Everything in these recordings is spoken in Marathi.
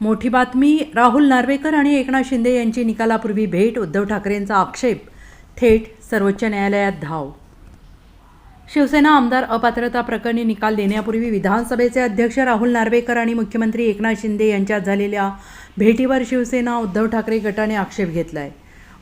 मोठी बातमी राहुल नार्वेकर आणि एकनाथ शिंदे यांची निकालापूर्वी भेट उद्धव ठाकरेंचा आक्षेप थेट सर्वोच्च न्यायालयात धाव. शिवसेना आमदार अपात्रता प्रकरणी निकाल देण्यापूर्वी विधानसभेचे अध्यक्ष राहुल नार्वेकर आणि मुख्यमंत्री एकनाथ शिंदे यांच्यात झालेल्या भेटीवर शिवसेना उद्धव ठाकरे गटाने आक्षेप घेतला आहे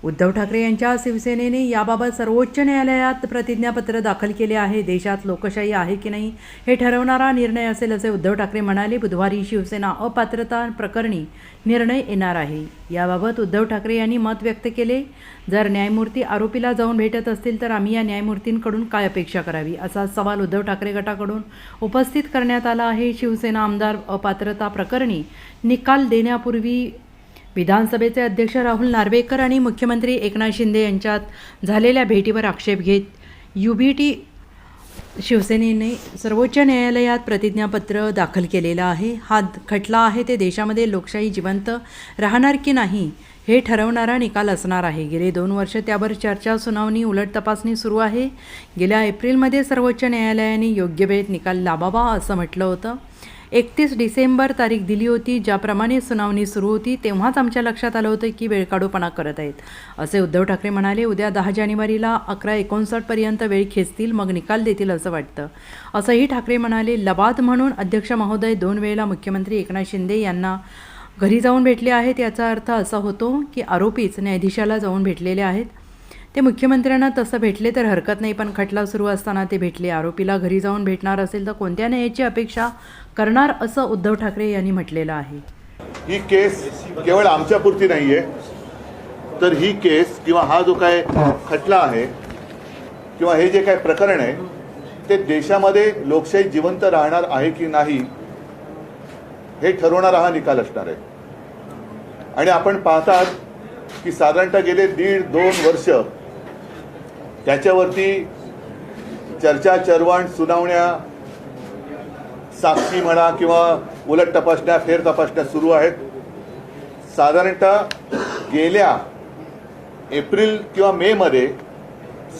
उद्धव ठाकरे यांच्या शिवसेनेने याबाबत सर्वोच्च न्यायालयात प्रतिज्ञापत्र दाखल केले आहे. देशात लोकशाही आहे की नाही हे ठरवणारा निर्णय असेल असे उद्धव ठाकरे म्हणाले. बुधवारी शिवसेना अपात्रता प्रकरणी निर्णय येणार आहे. याबाबत उद्धव ठाकरे यांनी मत व्यक्त केले. जर न्यायमूर्ती आरोपीला जाऊन भेटत असतील तर आम्ही या न्यायमूर्तींकडून काय अपेक्षा करावी? असा सवाल उद्धव ठाकरे गटाकडून उपस्थित करण्यात आला आहे. शिवसेना आमदार अपात्रता प्रकरणी निकाल देण्यापूर्वी विधानसभेचे अध्यक्ष राहुल नार्वेकर आणि मुख्यमंत्री एकनाथ शिंदे यांच्यात झालेल्या भेटीवर आक्षेप घेत यू बी टी शिवसेनेने सर्वोच्च न्यायालयात प्रतिज्ञापत्र दाखल केलेलं आहे. हा खटला आहे ते देशामध्ये लोकशाही जिवंत राहणार की नाही हे ठरवणारा निकाल असणार आहे. गेले दोन वर्ष त्यावर चर्चा सुनावणी उलट तपासणी सुरू आहे. गेल्या एप्रिलमध्ये सर्वोच्च न्यायालयाने योग्य वेळेत निकाल लावावा असं म्हटलं होतं. एकतीस डिसेंबर तारीख दिली होती ज्याप्रमाणे सुनावणी सुरू होती तेव्हाच आमच्या लक्षात आलं होतं की वेळकाढूपणा करत आहेत. असे उद्धव ठाकरे म्हणाले उद्या दहा जानेवारीला अकरा एकोणसाठपर्यंत वेळ खेचतील मग निकाल देतील असं वाटतं. असंही ठाकरे म्हणाले लबाद म्हणून अध्यक्ष महोदय दोन वेळेला मुख्यमंत्री एकनाथ शिंदे यांना घरी जाऊन भेटले आहेत याचा अर्थ असा होतो की आरोपीच न्यायाधीशाला जाऊन भेटलेले आहेत ते मुख्यमंत्र्यांना तसं भेटले तर हरकत नाही पण खटला सुरू असताना ते भेटले. आरोपीला घरी जाऊन भेटणार असेल तर कोणत्या न्यायाची अपेक्षा करणार असं उद्धव ठाकरे यांनी म्हटलेलं आहे. ही केस केवळ आमच्यापुरती नाही आहे तर ही केस किंवा हा जो काय खटला आहे किंवा हे जे काय प्रकरण आहे ते देशामध्ये लोकशाही जिवंत राहणार आहे की नाही हे ठरवणारा हा निकाल असणार आहे. आणि आपण पाहतात की साधारणतः गेले दीड दोन वर्ष त्याच्यावरती चर्चा चरवण सुनावण्या साक्षी म्हणा किंवा उलट तपासण्या फेर तपासण्या सुरू आहेत. साधारणतः गेल्या एप्रिल किंवा मे मध्ये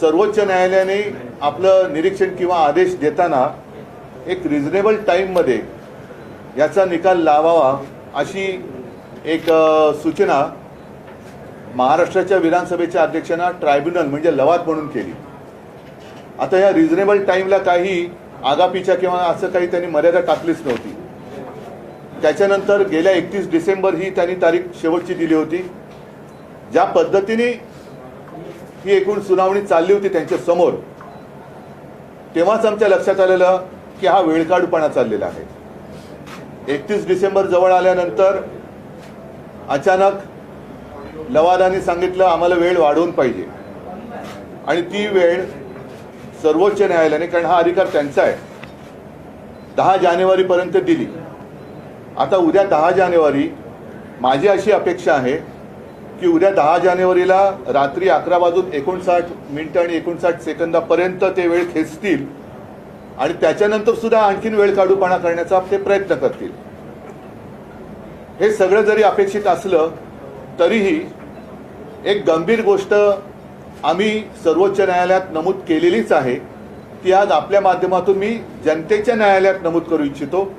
सर्वोच्च न्यायालयाने आपलं निरीक्षण किंवा आदेश देताना एक रिझनेबल टाईममध्ये याचा निकाल लावावा अशी एक सूचना महाराष्ट्राच्या विधानसभेच्या अध्यक्षांना ट्रायब्युनल म्हणजे लवाद म्हणून केली. आता या रिझनेबल टाईमला काही आगापीच्या किंवा असं काही त्यांनी मर्यादा टाकलीच नव्हती. त्याच्यानंतर गेल्या एकतीस डिसेंबर ही त्यांनी तारीख शेवटची दिली होती. ज्या पद्धतीने ही एकूण सुनावणी चालली होती त्यांच्यासमोर तेव्हाच आमच्या लक्षात आलेलं की हा वेळकाढूपणा चाललेला आहे. एकतीस डिसेंबर जवळ आल्यानंतर अचानक लवादाने सांगितलं आम्हाला वेळ वाढवून पाहिजे. आणि ती वेळ सर्वोच्च न्यायालयाने कारण हा अधिकार त्यांचा आहे दहा जानेवारीपर्यंत दिली. आता उद्या दहा जानेवारी माझी अशी अपेक्षा आहे की उद्या दहा जानेवारीला रात्री अकरा वाजून एकोणसाठ मिनटं आणि एकोणसाठ सेकंदापर्यंत ते वेळ खेचतील आणि त्याच्यानंतर सुद्धा आणखीन वेळ काढूपणा करण्याचा ते प्रयत्न करतील. हे सगळं जरी अपेक्षित असलं तरीही एक गंभीर गोष्ट आम्ही सर्वोच्च न्यायालयात नमूद केलेलीच आहे. ती आज आपल्या माध्यमातून मी जनतेच्या न्यायालयात नमूद करू इच्छितो.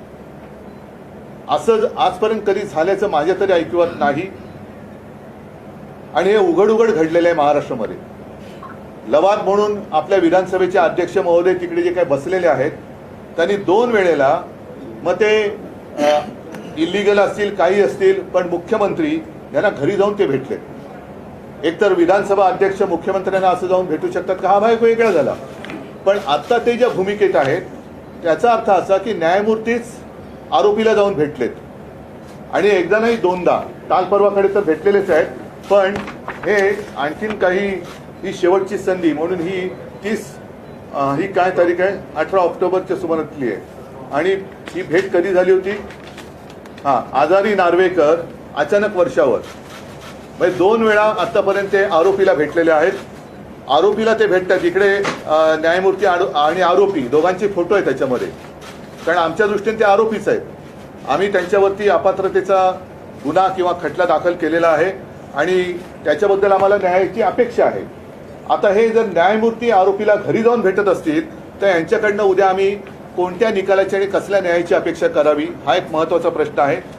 असं आजपर्यंत कधी झाल्याचं माझ्या तरी ऐकिवात नाही. आणि हे उघड उघड घडलेलं आहे महाराष्ट्रामध्ये. लवाद म्हणून आपल्या विधानसभेचे अध्यक्ष महोदय तिकडे जे काही बसलेले आहेत त्यांनी दोन वेळेला मग ते इलिगल असतील काही असतील पण मुख्यमंत्री यांना घरी जाऊन ते भेटले. एकतर विधानसभा अध्यक्ष मुख्यमंत्र्यांना असं जाऊन भेटू शकतात का? हा भाग वेगळा झाला. पण आत्ता ते ज्या भूमिकेत आहेत त्याचा अर्थ असा की न्यायमूर्तीच आरोपीला जाऊन भेटलेत. आणि एकदा नाही दोनदा. काल परवाकडे तर भेटलेलेच आहेत. पण हे आणखीन काही ही शेवटची संधी म्हणून ही तीस ही काय तारीख आहे? अठरा ऑक्टोबरच्या सुमारातली आहे. आणि ही भेट कधी झाली होती? हा आजारी नार्वेकर अचानक वर्षावर. म्हणजे दोन वेळा आतापर्यंत ते आरोपीला भेटलेले आहेत. आरोपीला ते भेटतात. इकडे न्यायमूर्ती आरो- आणि आरोपी दोघांचे फोटो आहे त्याच्यामध्ये. कारण आमच्या दृष्टीने ते आरोपीच आहेत. आम्ही त्यांच्यावरती अपात्रतेचा गुन्हा किंवा खटला दाखल केलेला आहे. आणि त्याच्याबद्दल आम्हाला न्यायाची अपेक्षा आहे. आता हे जर न्यायमूर्ती आरोपीला घरी जाऊन भेटत असतील तर यांच्याकडनं उद्या आम्ही कोणत्या निकालाची आणि कसल्या न्यायाची अपेक्षा करावी? हा एक महत्त्वाचा प्रश्न आहे.